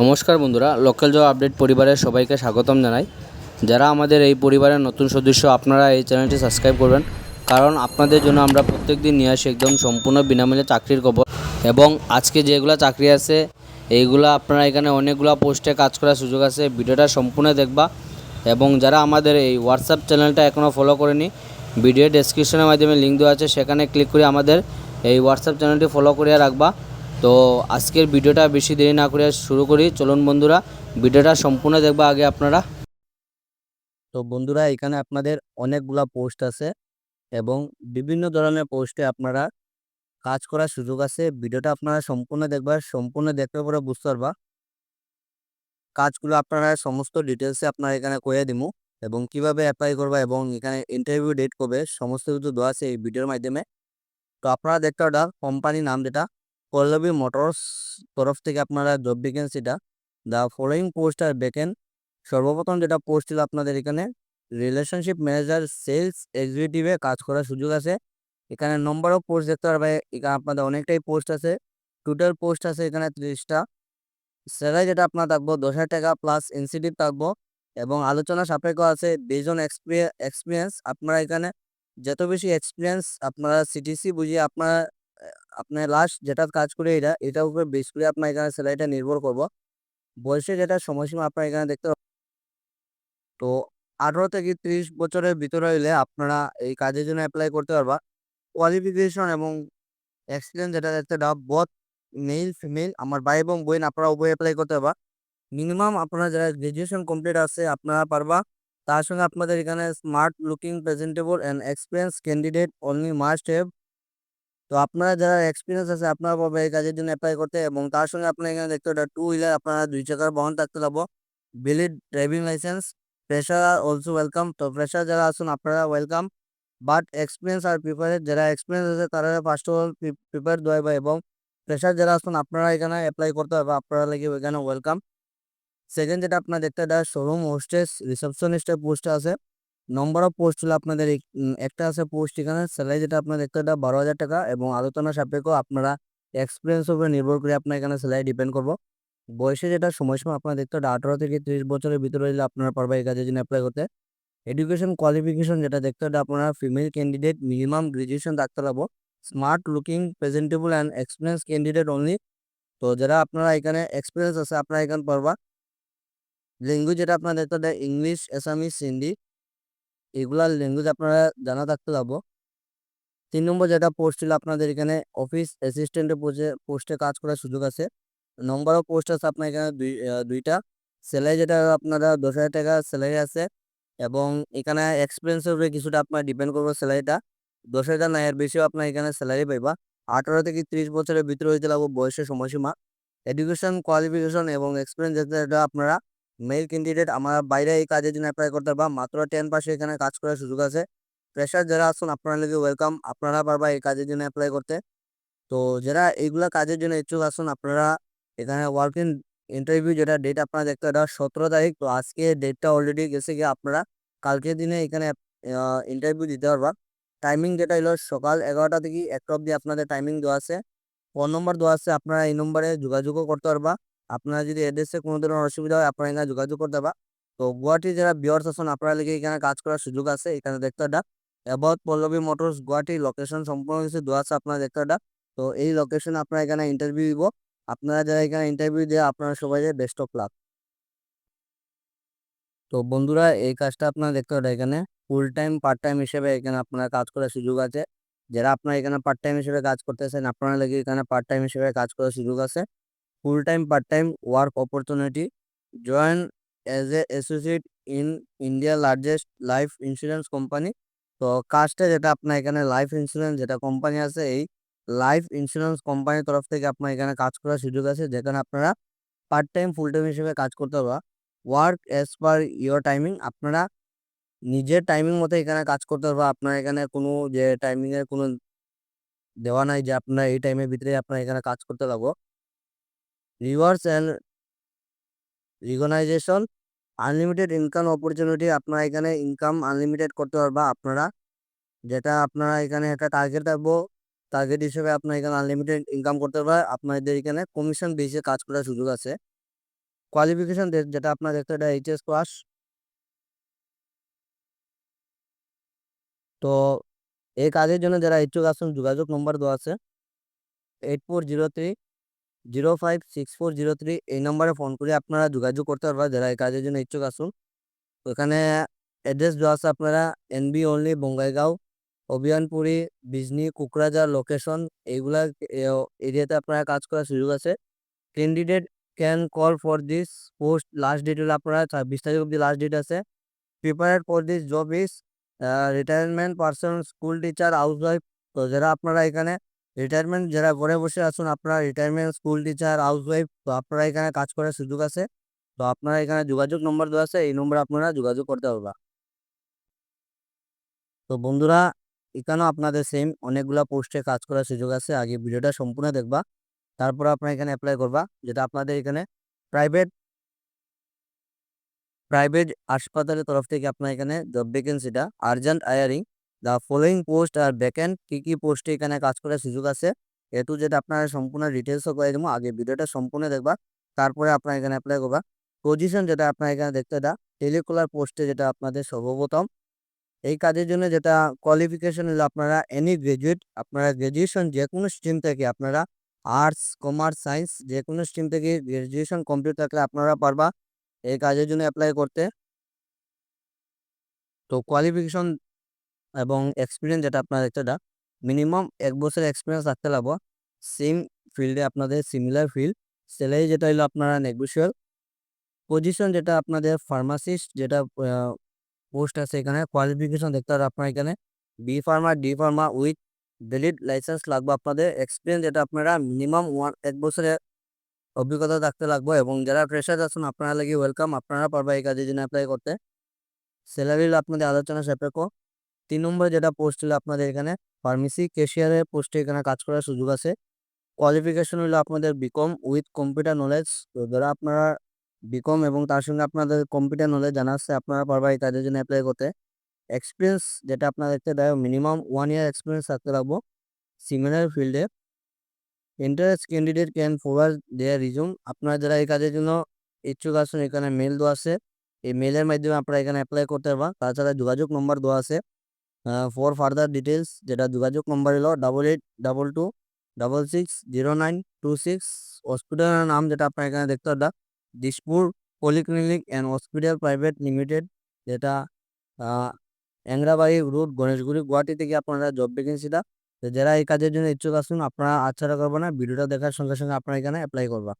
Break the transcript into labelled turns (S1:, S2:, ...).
S1: নমস্কার বন্ধুরা, local job update পরিবারের সবাইকে স্বাগতম জানাই। যারা আমাদের এই পরিবারের নতুন সদস্য, আপনারা এই চ্যানেলটি সাবস্ক্রাইব করবেন। কারণ আপনাদের জন্য আমরা প্রত্যেক দিন নিয়ে আসি একদম সম্পূর্ণ বিনামূল্যে চাকরির খবর। এবং আজকে যেগুলো চাকরি আছে, এইগুলো আপনারা এখানে অনেকগুলো পোস্টে কাজ করার সুযোগ আছে। ভিডিওটা সম্পূর্ণ দেখবা। এবং যারা আমাদের এই হোয়াটসঅ্যাপ চ্যানেলটা এখনও ফলো করেনি, ভিডিও ডেসক্রিপশনের মাধ্যমে লিঙ্ক দেওয়া আছে। সেখানে ক্লিক করে আমাদের এই হোয়াটসঅ্যাপ চ্যানেলটি ফলো করে রাখবা। তো আজকের ভিডিওটা বেশি দেরি না করে শুরু করি। চলুন বন্ধুরা, ভিডিওটা সম্পূর্ণ দেখবা আগে আপনারা। তো বন্ধুরা, এখানে আপনাদের অনেকগুলা পোস্ট আছে এবং বিভিন্ন ধরনের পোস্টে আপনারা কাজ করার সুযোগ আছে। ভিডিওটা আপনারা সম্পূর্ণ দেখবা, সম্পূর্ণ দেখতে পরে বুঝতে পারবা। কাজগুলো আপনারা সমস্ত ডিটেলসে আপনারা এখানে কয়ে দিমু এবং কীভাবে অ্যাপ্লাই করবা এবং এখানে ইন্টারভিউ ডেট কবে, সমস্ত কিছু দেওয়া আছে এই ভিডিওর মাধ্যমে। তো আপনারা দেখতে ওটা কোম্পানির নাম যেটা পল্লবী মোটরস তরফ থেকে আপনারা জব ভ্যাকেন্সিটা দ্য ফলোয়িং পোস্ট আর বেকেন সর্বপ্রথম যেটা পোস্ট ছিল আপনাদের এখানে রিলেশনশিপ ম্যানেজার সেলস এক্সিকিউটিভে কাজ করার সুযোগ আছে। এখানে নম্বর অফ পোস্ট দেখতে পারবে এখানে আপনাদের অনেকটাই পোস্ট আছে। টোটাল পোস্ট আছে এখানে ত্রিশটা। স্যালারি যেটা আপনার থাকব, দশ হাজার টাকা প্লাস ইনসেন্টিভ থাকব। এবং আলোচনা সাপেক্ষ আছে বেজন এক্সপিরিয়েন্স আপনারা এখানে যত বেশি এক্সপিরিয়েন্স আপনারা সিটিসি বুঝিয়ে আপনারা আপনার লাস্ট যেটা কাজ করে এটা এটার উপরে বেস করে আপনার এখানে স্যালারিটা নির্ভর করব। বয়সে যেটা সময়সীমা আপনার এখানে দেখতে। তো আঠারো থেকে ত্রিশ বছরের ভিতরে হইলে আপনারা এই কাজের জন্য অ্যাপ্লাই করতে পারবা। কোয়ালিফিকেশন এবং এক্সপিরিয়েন্স যেটা দেখতে দাও বথ মেল ফিমেল আমার ভাই এবং বোন, আপনারা উভয় অ্যাপ্লাই করতে পারবা। মিনিমাম আপনারা যারা গ্রাজুয়েশন কমপ্লিট আছে, আপনারা পারবা। তার সঙ্গে আপনাদের এখানে smart looking presentable and experience candidate only must have তো আপনারা যারা এক্সপিরিয়েন্স আছে, আপনারা পারবে এই কাজের জন্য অ্যাপ্লাই করতে এবং তার সঙ্গে আপনার এখানে দেখতে হবে টু হুইলার আপনারা দুই চাকার বহন থাকতে লাগবো valid driving licence fresher are also welcome তো ফ্রেশার যারা আছেন, আপনারা welcome but experience are prepared যারা এক্সপিরিয়েন্স আছে, তারা ফার্স্ট অফ অল প্রিপেয়ার দেওয়া এবং ফ্রেশার যারা আসুন আপনারা এখানে অ্যাপ্লাই করতে হবে আপনারা লাগে এখানে ওয়েলকাম সেকেন্ড যেটা আপনার দেখতে হবে শোরুম হোস্টেস রিসেপশনিস্টের পোস্ট আছে। নম্বর অফ পোস্ট হলো আপনাদের একটা আছে পোস্ট এখানে স্যালারি যেটা আপনার দেখতে হবে বারো হাজার টাকা এবং আলোচনা সাপেক্ষ আপনারা এক্সপিরিয়েন্স উপরে নির্ভর করে আপনার এখানে স্যালারি ডিপেন্ড করব। বয়সে যেটা সময়সীমা আপনার দেখতে হবে, আঠারো থেকে ত্রিশ বছরের ভিতরে হলে আপনারা পারবে এই কাজের জন্য অ্যাপ্লাই করতে। এডুকেশন কোয়ালিফিকেশন যেটা দেখতে হবে, আপনারা ফিমেল ক্যান্ডিডেট মিনিমাম গ্রাজুয়েশন থাকতে লাগবো smart looking presentable and experience candidate only তো যারা আপনারা এখানে এক্সপিরিয়েন্স আছে, আপনারা এখানে পারবা। ল্যাঙ্গুয়েজ যেটা আপনার দেখতে হবে ইংলিশ আসামিস হিন্দি এগুলা ল্যাঙ্গুয়েজ আপনারা জানা থাকতে লাগবো তিন নম্বর যেটা পোস্ট ছিল আপনাদের এখানে অফিস অ্যাসিস্ট্যান্টের পোস্টে পোস্টে কাজ করার সুযোগ আছে। নম্বর অফ পোস্ট আছে আপনার এখানে দুই দুইটা। স্যালারি যেটা আপনারা দশ হাজার টাকা স্যালারি আছে এবং এখানে এক্সপিরিয়েন্সের উপরে কিছুটা আপনার ডিপেন্ড করবে স্যালারিটা দশ হাজার না, এর বেশিও আপনার এখানে স্যালারি পাইবা। আঠারো থেকে ত্রিশ বছরের ভিতরে হইতে লাগবে বয়সের সময়সীমা। এডুকেশন কোয়ালিফিকেশন এবং এক্সপিরিয়েন্স যেটা আপনারা মেল ক্যান্ডিডেট আমার বাইরে এই কাজের জন্য অ্যাপ্লাই করতে পারবা। মাত্র টেন পার্সে এখানে কাজ করার সুযোগ আছে। ফ্রেশার যারা আছেন, আপনারা লাগে ওয়েলকাম আপনারা পারবা এই কাজের জন্য অ্যাপ্লাই করতে। তো যারা এইগুলা কাজের জন্য ইচ্ছুক আছেন, আপনারা এখানে ওয়ার্কিং ইন্টারভিউ যেটা ডেট আপনারা দেখতে এটা সতেরো তারিখ। তো আজকে ডেটটা অলরেডি গেছে গিয়ে আপনারা কালকের দিনে এখানে ইন্টারভিউ দিতে পারবা। টাইমিং যেটা হলো সকাল এগারোটা থেকে একটা অবধি আপনাদের টাইমিং দেওয়া আছে। ফোন নম্বর দেওয়া আছে, আপনারা এই নম্বরে যোগাযোগও করতে পারবা। আপনারা যদি এড্রেসে কোনো ধরনের অসুবিধা হয়, আপনারা এখানে যোগাযোগ করতে পারবা তো গুয়াহাটি যারা বিয়ার্স আছেন আপনারা লিগে এখানে কাজ করার সুযোগ আছে, এখানে দেখতে এটা about Pallabi motors Guwahati location সম্পূর্ণ কিছু দেওয়া আছে, আপনারা দেখতে এটা তো এই লোকেশনে আপনারা এখানে ইন্টারভিউ দিব। আপনারা যারা এখানে ইন্টারভিউ দিয়ে, আপনারা সবাই বেস্ট অফ লাক তো বন্ধুরা, এই কাজটা আপনারা দেখতে পারেন এখানে। ফুল টাইম পার্ট টাইম হিসেবে এখানে আপনারা কাজ করার সুযোগ আছে। যারা আপনারা এখানে পার্ট টাইম হিসেবে কাজ করতেছেন আপনারা লাগে এখানে পার্ট টাইম হিসেবে কাজ করার সুযোগ আছে। Full time part time work opportunity join as a associate in India largest life insurance company তো কাজটা যেটা আপনার এখানে লাইফ ইন্স্যুরেন্স যেটা কোম্পানি আছে, এই লাইফ ইন্স্যুরেন্স কোম্পানির তরফ থেকে আপনার এখানে কাজ করার সুযোগ আছে, যেখানে আপনারা পার্ট টাইম ফুল টাইম হিসেবে কাজ করতে পারবা। Work as per your timing আপনারা নিজের টাইমিং মতো এখানে কাজ করতে পারবা। আপনার এখানে কোনো যে টাইমিং এর কোনো দেওয়া নাই যে আপনার এই টাইমের ভিতরে আপনার এখানে কাজ করতে লাগবো rewards and recognition unlimited income opportunity আপনারা এখানে ইনকাম আনলিমিটেড করতে পারবা আপনারা। যেটা আপনারা এখানে একটা টার্গেট থাকব টার্গেট হিসেবে আপনার এখানে আনলিমিটেড ইনকাম করতে পারবা। আপনাদের এখানে কমিশন বেসে কাজ করার সুযোগ আছে। কোয়ালিফিকেশন যেটা আপনার দেখতে এটা এইচএস পাস। তো এই কাজের জন্য যারা ইচ্ছুক আছেন, যোগাযোগ নম্বর দেওয়া আছে। Eight four zero three zero five six four zero three এই নম্বরে ফোন করে আপনারা যোগাযোগ করতে পারবেন যারা এই কাজের জন্য ইচ্ছুক আসুন। ওখানে অ্যাড্রেস দেওয়া আছে আপনারা, NB only Bongaigaon, Abhayapuri, Bijni, Kokrajhar location এইগুলা এরিয়াতে আপনারা কাজ করার সুযোগ আছে। Candidate can call for this post last date হলো আপনারা ছাব্বিশ তারিখ অব্দি লাস্ট ডেট আছে। Prepare for this job is retirement person school teacher housewife যারা আপনারা এখানে রিটায়ারমেন্ট যারা ঘরে বসে আছেন, আপনারা retirement school teacher housewife তো আপনারা এখানে কাজ করার সুযোগ আছে। তো আপনারা এখানে যোগাযোগ নম্বর দেওয়া আছে, এই নম্বরে আপনারা যোগাযোগ করতে পারবা। তো বন্ধুরা, এখানেও আপনাদের সেম অনেকগুলা পোস্টে কাজ করার সুযোগ আছে। আগে ভিডিওটা সম্পূর্ণ দেখবা, তারপর আপনারা এখানে অ্যাপ্লাই করবা, যেটা আপনাদের এখানে প্রাইভেট প্রাইভেট হাসপাতালের তরফ থেকে আপনার এখানে job ভ্যাকেন্সিটা urgent hiring the following post are vacant কী কী পোস্টে এখানে কাজ করার সুযোগ আছে? এটু যেটা আপনারা সম্পূর্ণ ডিটেলসও করে দেবো। আগে ভিডিওটা সম্পূর্ণ দেখবা, তারপরে আপনার এখানে অ্যাপ্লাই করবা। পজিশন যেটা আপনার এখানে দেখতে দা টেলিকলার পোস্টে যেটা আপনাদের সর্বপ্রথম। এই কাজের জন্য যেটা কোয়ালিফিকেশন হলো আপনারা এনি গ্রাজুয়েট আপনারা গ্র্যাজুয়েশন যে কোনো স্ট্রিম থেকে আপনারা আর্টস কমার্স সায়েন্স যে কোনো স্ট্রিম থেকে গ্র্যাজুয়েশন কমপ্লিট থাকলে আপনারা পারবা। এই কাজের জন্য অ্যাপ্লাই করতে। তো কোয়ালিফিকেশন এবং এক্সপিরিয়েন্স যেটা আপনার দা মিনিমাম এক বছর এক্সপিরিয়েন্স রাখতে লাগবো। সেম ফিল্ডে আপনাদের সিমিলার ফিল্ড স্যালারি যেটা হলো আপনারা নেগোসিয়াল পজিশন যেটা আপনাদের ফার্মাসিস্ট যেটা পোস্ট আছে এখানে কোয়ালিফিকেশন দেখতে হবে আপনার এখানে। B pharma D pharma with valid licence লাগবে আপনাদের এক্সপিরিয়েন্স যেটা আপনারা মিনিমাম ওয়ান এক বছরের অভিজ্ঞতা থাকতে লাগবে এবং যারা ফ্রেশার আছেন আপনারা লাগে ওয়েলকাম আপনারা পারবা এই কাজের জন্য অ্যাপ্লাই করতে। স্যালারি আপনাদের আলোচনা সাপেক্ষ। তিন নম্বরে যেটা পোস্ট হলো আপনাদের এখানে ফার্মেসি ক্যাশিয়ারের পোস্টে এখানে কাজ করার সুযোগ আছে। কোয়ালিফিকেশন হলো আপনাদের বিকম উইথ কম্পিউটার নলেজ তো যারা আপনারা বিকম এবং তার সঙ্গে আপনাদের কম্পিউটার নলেজ জানা আছে, আপনারা পারবা কাজের জন্য অ্যাপ্লাই করতে। এক্সপিরিয়েন্স যেটা আপনার দেখতে দেয় মিনিমাম ওয়ান ইয়ার এক্সপিরিয়েন্স থাকতে লাগবো সিমিলার ফিল্ডে interest candidate can forward their resume আপনারা যারা এই কাজের জন্য ইচ্ছুক আছেন, এখানে মেল দেওয়া আছে। এই মেলের মাধ্যমে আপনারা এখানে অ্যাপ্লাই করতে পারবা। তাছাড়া যোগাযোগ নম্বর দেওয়া আছে। ফর ফার্দার ডিটেলস যেটা যোগাযোগ নম্বর হলো double eight double two double six zero nine two six হসপিটালের নাম যেটা আপনার এখানে দেখতে পারবা Dispur polyclinic and hospital private limited যেটা অ্যাংরাবাড়ি রোড গণেশগুড়ি, গুয়াহাটি থেকে আপনারা জব ভ্যাকেন্সিটা যারা এই কাজের জন্য ইচ্ছুক আসুন আপনারা আচ্ছাড়া করব না, ভিডিওটা দেখার সঙ্গে সঙ্গে আপনারা এখানে অ্যাপ্লাই করবা।